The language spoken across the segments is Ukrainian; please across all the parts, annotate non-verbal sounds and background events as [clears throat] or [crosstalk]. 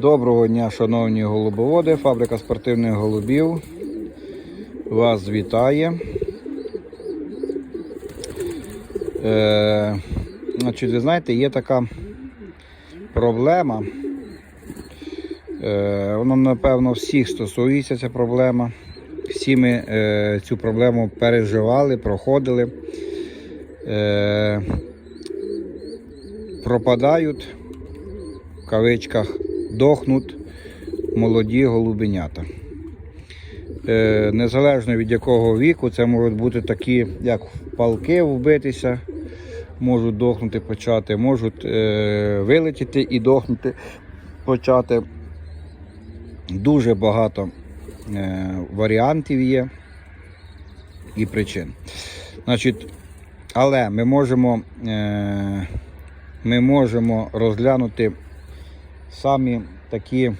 Доброго дня, шановні голубоводи, фабрика спортивних голубів. Вас вітає. Е, значить, ви знаєте, є така проблема. Е, воно, напевно, всіх стосується ця проблема. Всі ми е, цю проблему переживали, проходили. Е, пропадають в кавичках дохнуть молоді голубенята. Е, незалежно від якого віку, це можуть бути такі, як палки вбитися, можуть дохнути почати, можуть е, вилетіти і дохнути почати. Дуже багато е, варіантів є і причин. Значить, але ми можемо, ми можемо розглянути самі такі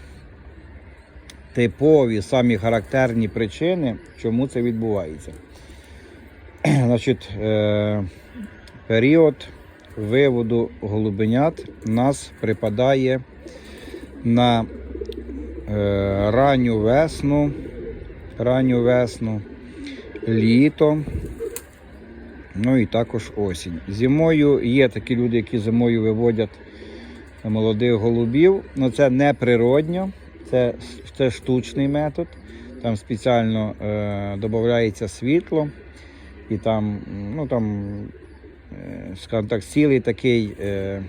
типові, самі характерні причини, чому це відбувається. [clears throat] Значить, е, період виводу голубенят нас припадає на е, ранню весну, ранню весну, літо, ну і також осінь. Зимою є такі люди, які зимою виводять молодих голубів. Ну це не природньо, це, це штучний метод. Там спеціально е, додається світло і там, ну там, е, скажімо так, цілий такий, е,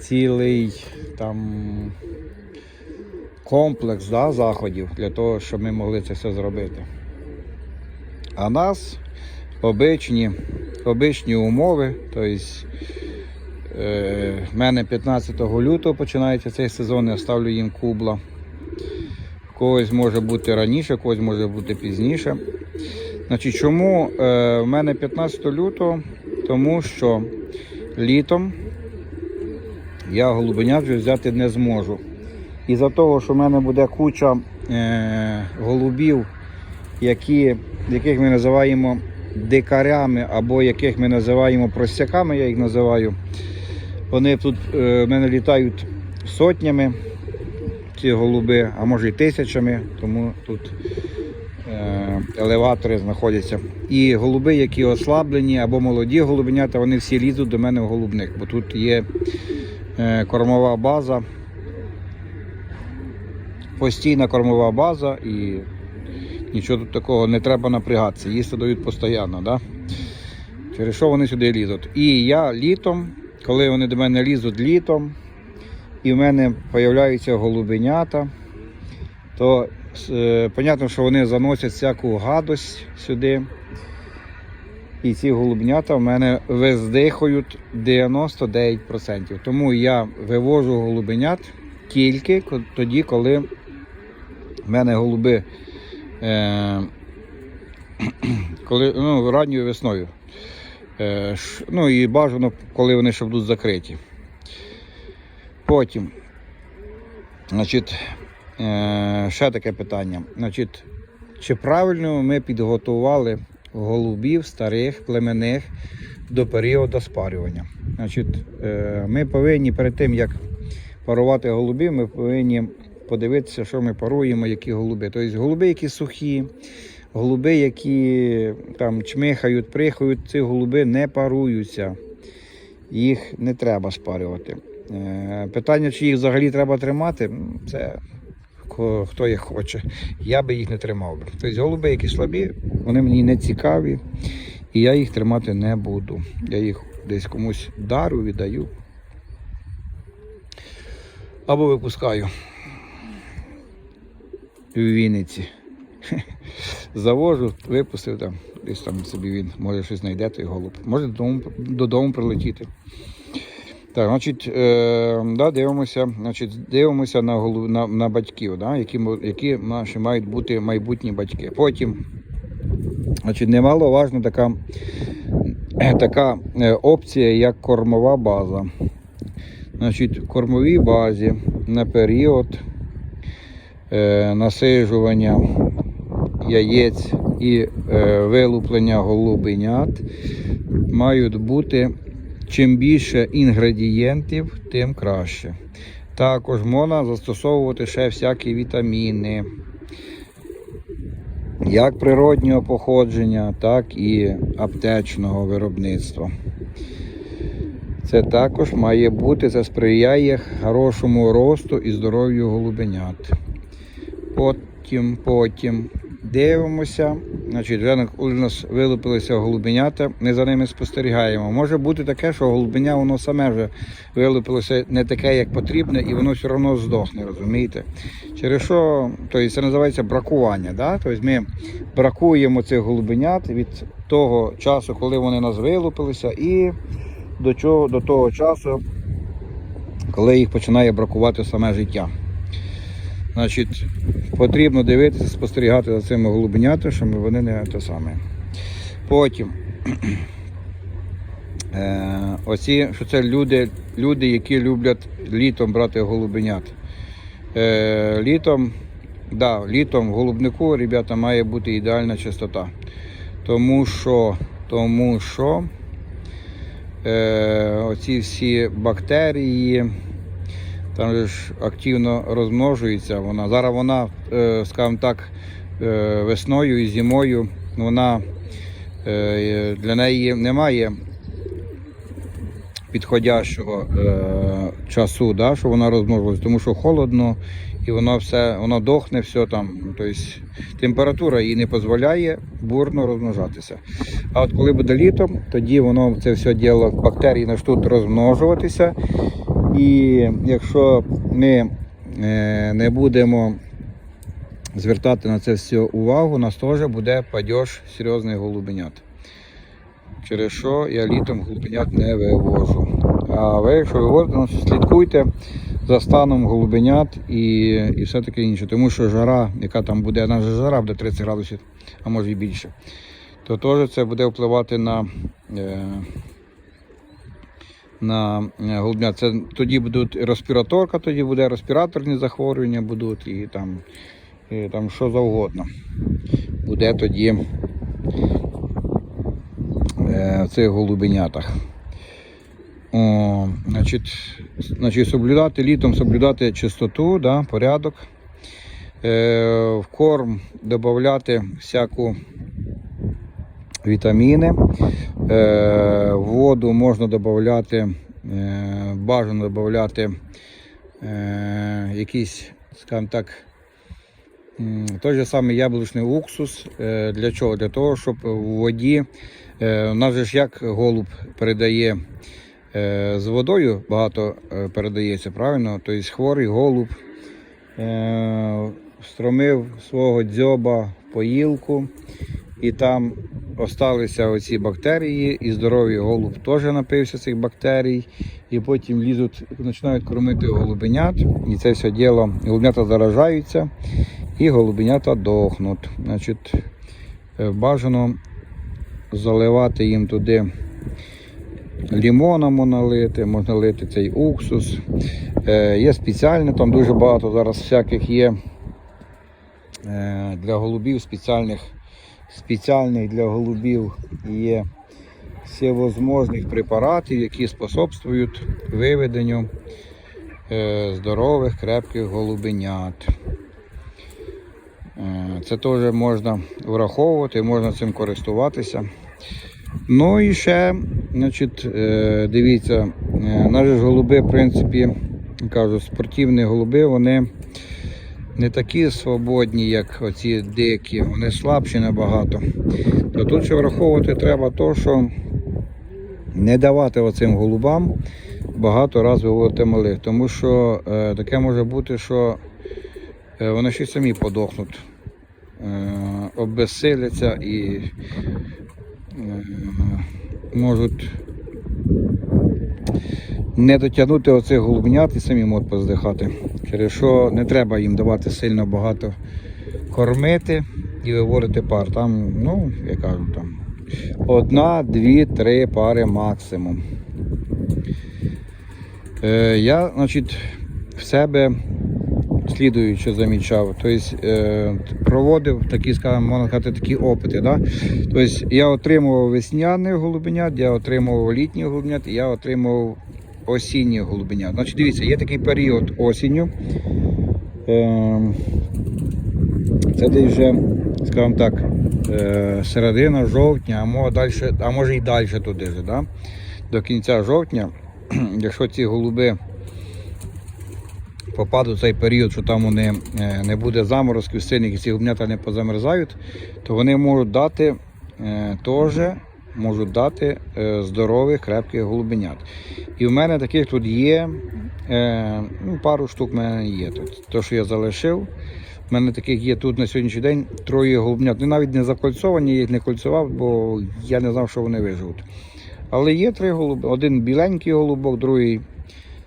цілий там комплекс да, заходів для того, щоб ми могли це все зробити. А нас обичні, обичні умови, тобто в мене 15 лютого починається цей сезон, я ставлю їм кубла. Когось може бути раніше, когось може бути пізніше. Значить, Чому е, в мене 15 лютого? Тому що літом я голубенят взяти не зможу. І за того, що в мене буде куча е, голубів, які, яких ми називаємо дикарями, або яких ми називаємо простяками, я їх називаю. Вони тут е, в мене літають сотнями, ці голуби, а може і тисячами, тому тут е, елеватори знаходяться. І голуби, які ослаблені або молоді голубенята, вони всі лізуть до мене в голубник, бо тут є е, кормова база, постійна кормова база і нічого тут такого не треба напрягатися. Їсти дають постійно. Да? Через що вони сюди лізуть. І я літом коли вони до мене лізуть літом, і в мене з'являються голубенята, то е, понятно, що вони заносять всяку гадость сюди. І ці голубнята в мене виздихають 99%. Тому я вивожу голубенят тільки тоді, коли в мене голуби е, [clears throat] коли, ну, ранньою весною. Е, ну і бажано, коли вони ще будуть закриті. Потім, значить, е, ще таке питання. Значить, Чи правильно ми підготували голубів старих, племенних до періоду спарювання? Значить, е, Ми повинні перед тим, як парувати голубів, ми повинні подивитися, що ми паруємо, які голуби. Тобто голуби, які сухі, Голуби, які там чмихають, прихають, ці голуби не паруються. Їх не треба спарювати. Е, питання, чи їх взагалі треба тримати, це хто їх хоче. Я би їх не тримав. Тобто голуби, які слабі, вони мені не цікаві, і я їх тримати не буду. Я їх десь комусь дару, віддаю. Або випускаю в Вінниці. Завожу, випустив там, десь там собі він, може щось знайде той голуб. Може додому, додому прилетіти. Так, значить, е, да, дивимося значить, дивимося на голуб, на, на батьків, да, які які наші мають бути майбутні батьки. Потім значить, немаловажна така така е, опція, як кормова база. Значить, В кормовій базі на період е, насижування яєць і е, вилуплення голубенят мають бути чим більше інгредієнтів, тим краще. Також можна застосовувати ще всякі вітаміни, як природнього походження, так і аптечного виробництва. Це також має бути, це сприяє хорошому росту і здоров'ю голубенят. Потім, потім дивимося. Значить, вже у нас вилупилися голубенята, ми за ними спостерігаємо. Може бути таке, що голубеня воно саме вже вилупилося не таке, як потрібне, і воно все одно здохне, розумієте? Через що, тобто це називається бракування. Да? Тобто ми бракуємо цих голубенят від того часу, коли вони нас вилупилися, і до, чого, до того часу, коли їх починає бракувати саме життя. Значить, потрібно дивитися, спостерігати за цими голубенятами, вони не те саме. Потім [clears throat] е, оці, що це люди, люди, які люблять літом брати голубенят. Е, літом, да, літом в голубнику, ребята, має бути ідеальна чистота. Тому що, тому що е, оці всі бактерії, там же ж активно розмножується вона. Зараз вона, е, скажімо так, е, весною і зимою вона е, для неї немає підходящого часу, да, що вона розмножується, тому що холодно і воно все, воно дохне, все там. Тобто температура їй не дозволяє бурно розмножатися. А от коли буде літом, тоді воно це все діло, бактерії почнуть розмножуватися. І якщо ми е, не будемо звертати на це все увагу, у нас теж буде падеж серйозних голубенят. Через що я літом голубенят не вивожу. А ви, якщо вивозите, ну, слідкуйте за станом голубенят і, і все таке інше. Тому що жара, яка там буде, вона ж жара буде 30 градусів, а може і більше, то теж це буде впливати на. Е, на е, голубня. Це тоді будуть респіраторка, тоді буде респіраторні захворювання будуть і там, і там що завгодно. Буде тоді е, в цих голубенятах. О, значить, значить, соблюдати літом, соблюдати чистоту, да, порядок. Е, в корм додати всяку вітаміни. Е, воду можна додати, е, бажано додати е, якийсь, скажімо так, той же самий яблучний уксус. Для чого? Для того, щоб в воді, у нас же ж як голуб передає з водою, багато передається, правильно? Тобто хворий голуб встромив свого дзьоба в поїлку і там осталися оці бактерії, і здоровий голуб теж напився цих бактерій, і потім лізуть, починають кормити голубенят, і це все діло, голубенята заражаються, і голубенята дохнуть. Значить, е, бажано заливати їм туди лімоном налити, можна лити цей уксус. Е, Є спеціальне, там дуже багато зараз всяких є е, для голубів спеціальних спеціальних для голубів є всевозможних препаратів, які способствують виведенню е, здорових, крепких голубенят. Е, Це теж можна враховувати, можна цим користуватися. Ну і ще, значить, е, дивіться, наші голуби, в принципі, кажу, спортивні голуби, вони не такі свободні, як оці дикі, вони слабші набагато. То тут ще враховувати треба то, що не давати оцим голубам багато разів виводити малих, тому що е, таке може бути, що е, вони ще самі подохнуть, е, обезсиляться і е, можуть не дотягнути оцих голубнят і самі можуть поздихати. Через що не треба їм давати сильно багато кормити і виводити пар. Там, ну, я кажу, там одна, дві, три пари максимум. Е, я, значить, в себе слідуючи замічав, тобто е, проводив такі, скажімо, можна сказати, такі опити. Да? Тобто я отримував весняних голубенят, я отримував літніх голубенят, я отримував осінніх голубенят. Значить, дивіться, є такий період осінню. Ем, Це десь вже, скажімо так, е, середина жовтня, а може, і далі туди ж, да? до кінця жовтня, [clears throat] якщо ці голуби попадуть в цей період, що там вони е, не буде заморозків сильних і ці голубнята не позамерзають, то вони можуть дати е, теж можуть дати е, здорових, крепких голубенят. І в мене таких тут є, е, ну, пару штук в мене є тут. То, що я залишив. У мене таких є тут на сьогоднішній день троє голубнят. Вони навіть не закольцовані, я їх не кольцував, бо я не знав, що вони виживуть. Але є три голуби. Один біленький голубок, другий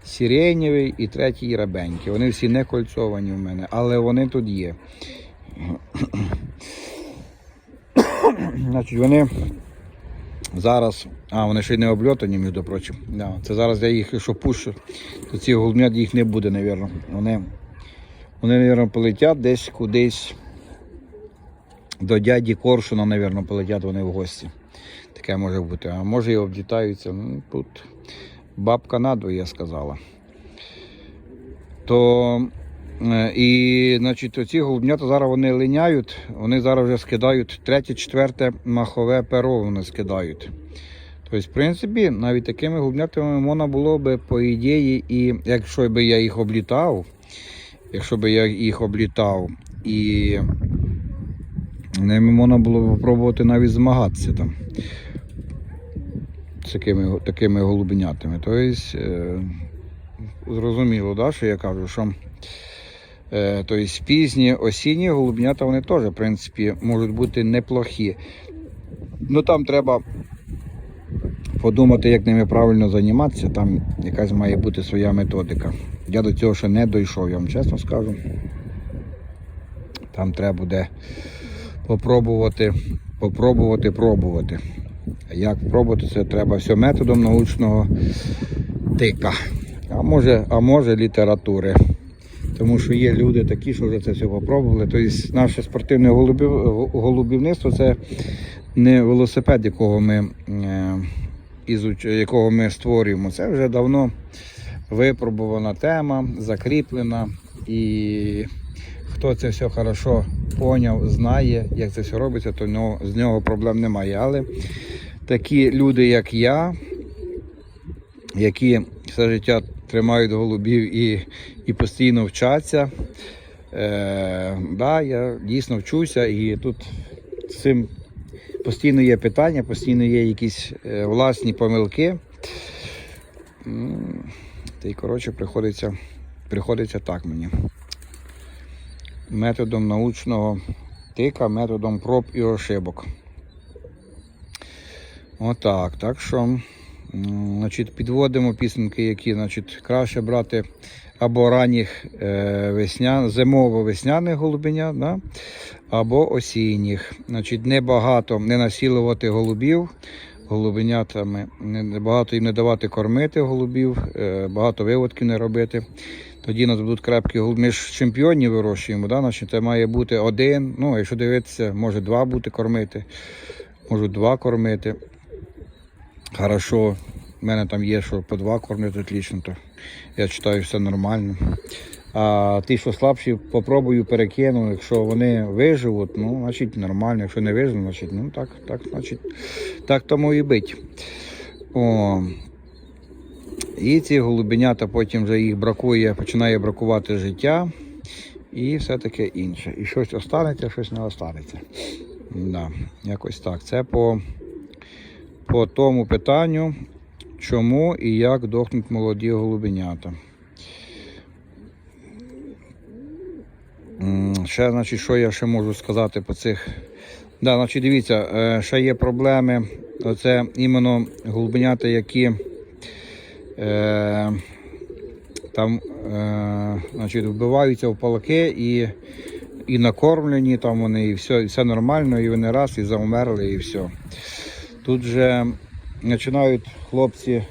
сиренєвий і третій рабенький. Вони всі не кольцовані в мене, але вони тут є. [coughs] Значить, вони зараз. А, вони ще й не обльотані, між прочим. Да. Це зараз я їх якщо пущу, то ці голубнят їх не буде, мабуть. Вони, вони, мабуть, полетять десь кудись. До дяді Коршуна, мабуть, полетять вони в гості. Таке може бути. А може і облітаються. Ну, тут бабка надує, сказала. То і, значить, оці голубнята зараз вони линяють, вони зараз вже скидають третє, четверте махове перо вони скидають. Тобто, в принципі, навіть такими голубнятами можна було би, по ідеї, і якщо б я їх облітав, якщо б я їх облітав і ними можна було б спробувати навіть змагатися там з такими, такими голубенятами. Тобто, е, зрозуміло, да, що я кажу, що е, тобто, пізні осінні голубенята вони теж, в принципі, можуть бути неплохі. Ну там треба подумати, як ними правильно займатися, там якась має бути своя методика. Я до цього ще не дійшов, я вам чесно скажу. Там треба буде попробувати, попробувати, пробувати. Як пробувати, це треба все методом научного тика. А може, а може літератури. Тому що є люди такі, що вже це все попробували. Тобто наше спортивне голубів, голубівництво це не велосипед, якого ми, е, якого ми створюємо. Це вже давно випробувана тема, закріплена. І хто це все хорошо поняв, знає, як це все робиться, то з нього проблем немає. Але такі люди, як я, які все життя тримають голубів і, і постійно вчаться. Е, да, я дійсно вчуся і тут з цим постійно є питання, постійно є якісь е, власні помилки. Та й коротше приходиться, приходиться так мені. Методом научного тика, методом проб і ошибок. Отак. Так що значить, підводимо підсумки, які значить, краще брати або ранніх е, весня, зимово-весняних голубенят, да? або осінніх. Значить, небагато не насілувати голубів голубенятами, багато їм не давати кормити голубів, е, багато виводків не робити. Тоді у нас будуть крепкі голуби. Ми ж чемпіонів вирощуємо, да? значить, це має бути один. Ну, якщо дивитися, може два бути кормити, можуть два кормити. Хорошо, в мене там є, що по два кормлять отлично, то я вважаю, все нормально. А ті, що слабші, попробую перекину. Якщо вони виживуть, ну, значить нормально. Якщо не виживуть, значить, ну так, так, значить, так тому і бить. О. І ці голубенята потім вже їх бракує, починає бракувати життя і все таке інше. І щось останеться, щось не останеться. Да, якось так. Це по, по тому питанню, чому і як дохнуть молоді голубенята. Ще, значить, що я ще можу сказати по цих. Да, значить, дивіться, е, ще є проблеми. Оце іменно голубенята, які е, там е, значить, вбиваються в палаки і, і накормлені, там вони, і все, і все нормально, і вони раз, і заумерли, і все. Тут же починають хлопці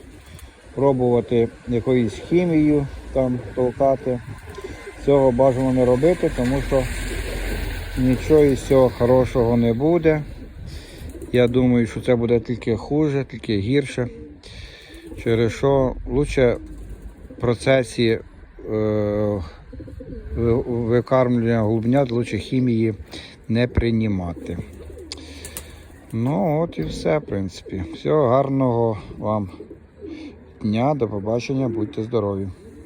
пробувати якоюсь хімією там толкати. Цього бажано не робити, тому що нічого із цього хорошого не буде. Я думаю, що це буде тільки хуже, тільки гірше. Через що лучше в процесі е, ви- викармлювання голубнят лучше хімії не приймати. Ну, от і все, в принципі. Всього гарного вам дня, до побачення, будьте здорові.